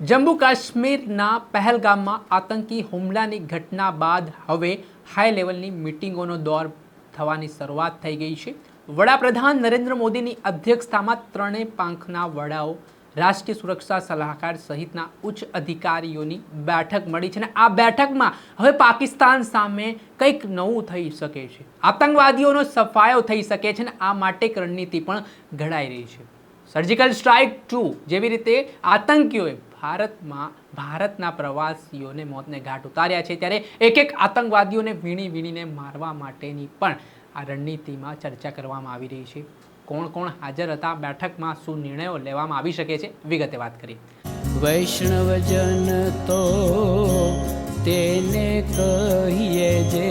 જમ્મુ કાશ્મીરના પહેલગામમાં આતંકી હુમલાની ઘટના બાદ હવે હાઈ લેવલની મિટિંગોનો દોર થવાની શરૂઆત થઈ ગઈ છે. વડાપ્રધાન નરેન્દ્ર મોદીની અધ્યક્ષતામાં ત્રણેય પાંખના વડાઓ, રાષ્ટ્રીય સુરક્ષા સલાહકાર સહિતના ઉચ્ચ અધિકારીઓની બેઠક મળી છે અને આ બેઠકમાં હવે પાકિસ્તાન સામે કંઈક નવું થઈ શકે છે. આતંકવાદીઓનો સફાયો થઈ શકે છે અને આ માટે એક રણનીતિ પણ ઘડાઈ રહી છે. સર્જિકલ સ્ટ્રાઇક ટુ જેવી રીતે આતંકીઓએ ભારતમાં ભારતના પ્રવાસીઓને મોતને ઘાટ ઉતાર્યા છે ત્યારે એક એક આતંકવાદીઓને વીણી વીણીને મારવા માટેની પણ આ રણનીતિમાં ચર્ચા કરવામાં આવી રહી છે. કોણ કોણ હાજર હતા? બેઠકમાં શું નિર્ણયો લેવામાં આવી શકે છે? વિગતે વાત કરી વૈષ્ણવજન તો તેને કહીએ જે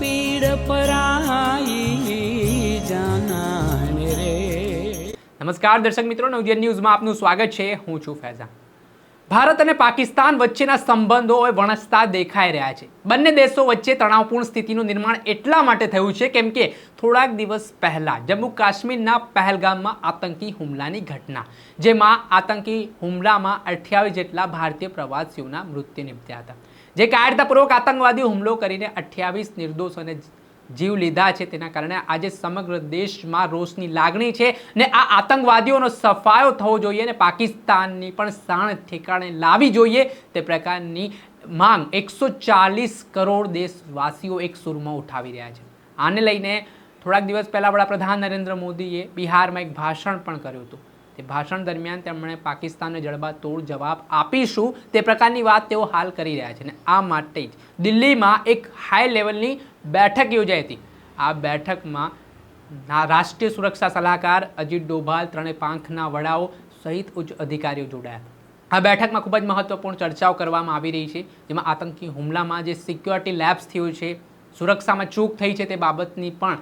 પીડ પરાઈ જાનાને રે. નમસ્કાર દર્શક મિત્રો. નવજીવન ન્યૂઝમાં આપનું સ્વાગત છે. હું છું ફૈઝાન. ભારત અને પાકિસ્તાન વચ્ચેના સંબંધો હવે વણસતા દેખાઈ રહ્યા છે. બંને દેશો વચ્ચે તણાવપૂર્ણ સ્થિતિનું નિર્માણ એટલા માટે થયું છે કેમ કે થોડાક દિવસ પહેલાં જમ્મુ કાશ્મીરના પહેલગામમાં આતંકી હુમલાની ઘટના, જેમાં આતંકી હુમલામાં અઠ્યાવીસ જેટલા ભારતીય પ્રવાસીઓના મૃત્યુ નિપજ્યા હતા. જે કાયરતાપૂર્વક આતંકવાદી હુમલો કરીને અઠ્યાવીસ નિર્દોષોને જીવ લીધા છે તેના કારણે આજે સમગ્ર દેશમાં રોષની લાગણી છે ને આ આતંકવાદીઓનો સફાયો થવો જોઈએ અને પાકિસ્તાનની પણ શાણ ઠેકાણે લાવી જોઈએ તે પ્રકારની માંગ એકસો ચાલીસ કરોડ દેશવાસીઓ એક સુરમાં ઉઠાવી રહ્યા છે. આને લઈને થોડાક દિવસ પહેલાં વડાપ્રધાન નરેન્દ્ર મોદીએ બિહારમાં એક ભાષણ પણ કર્યું હતું. તે ભાષણ દરમિયાન તેમણે પાકિસ્તાનને જડબાતોડ જવાબ આપીશું તે પ્રકારની વાત તેઓ હાલ કરી રહ્યા છે અને આ માટે જ દિલ્હીમાં એક હાઈ લેવલની બેઠક યોજાઈ હતી. આ બેઠકમાં રાષ્ટ્રીય સુરક્ષા સલાહકાર અજીત ડોભાલ ત્રણેય પાંખના વડાઓ સહિત ઉચ્ચ અધિકારીઓ જોડાયા આ બેઠકમાં ખૂબ જ મહત્વપૂર્ણ ચર્ચાઓ કરવામાં આવી રહી છે, જેમાં આતંકી હુમલામાં જે સિક્યોરિટી લેબ્સ થયું છે, સુરક્ષામાં ચૂક થઈ છે તે બાબતની પણ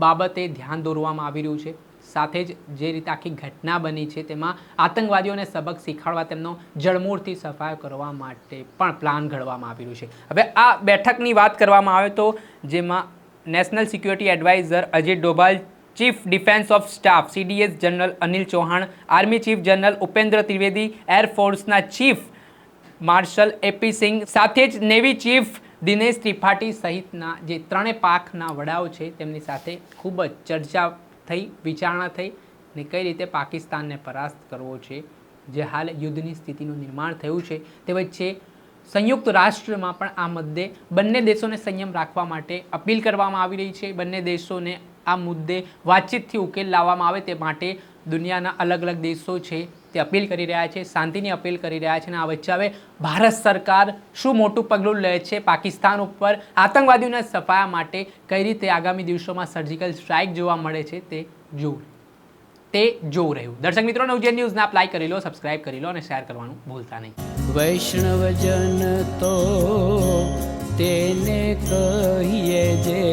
બાબતે ધ્યાન દોરવામાં આવી રહ્યું છે. સાથે જ જે રીતે આખી ઘટના બની છે, તેમાં આતંકવાદીઓને સબક શીખવાડવા, તેમનો જળમૂળથી સફાયો કરવા માટે પણ પ્લાન ઘડવામાં આવી રહ્યું છે. હવે આ બેઠકની વાત કરવામાં આવે તો જેમાં national security adviser Ajit Doval chief defence of staff CDS general Anil Chauhan army chief general Upendra Trivedi એરફોર્સના chief marshal AP Singh સાથે જ નેવી ચીફ દિનેશ ત્રિપાઠી સહિતના જે ત્રણે પાકના વડાઓ છે, તેમની સાથે ખૂબ જ ચર્ચા થઈ, વિચારણા થઈ ને કઈ રીતે પાકિસ્તાનને પરાસ્ત કરવો છે, જે હાલ યુદ્ધની સ્થિતિનું નિર્માણ થયું છે, તે વચ્ચે સંયુક્ત રાષ્ટ્રમાં પણ આ મુદ્દે બંને દેશોને સંયમ રાખવા માટે અપીલ કરવામાં આવી રહી છે. બંને દેશોને આ મુદ્દે વાતચીતથી ઉકેલ લાવવામાં આવે તે માટે દુનિયાના અલગ અલગ દેશો છે તે અપીલ કરી રહ્યા છે, શાંતિની અપીલ કરી રહ્યા છે અને આ વચ્ચે હવે ભારત સરકાર શું મોટું પગલું લે છે, પાકિસ્તાન ઉપર આતંકવાદીઓના સફાયા માટે કઈ રીતે આગામી દિવસોમાં સર્જિકલ સ્ટ્રાઇક જોવા મળે છે તે જોવું. તે જોવું રહ્યું. દર્શક મિત્રો ઉજ્જૈન ન્યૂઝને આપ લાઈક કરી લો સબસ્ક્રાઇબ કરી લો અને શેર કરવાનું ભૂલતા નહીં. વૈષ્ણવજન તો તેને કહીએ જે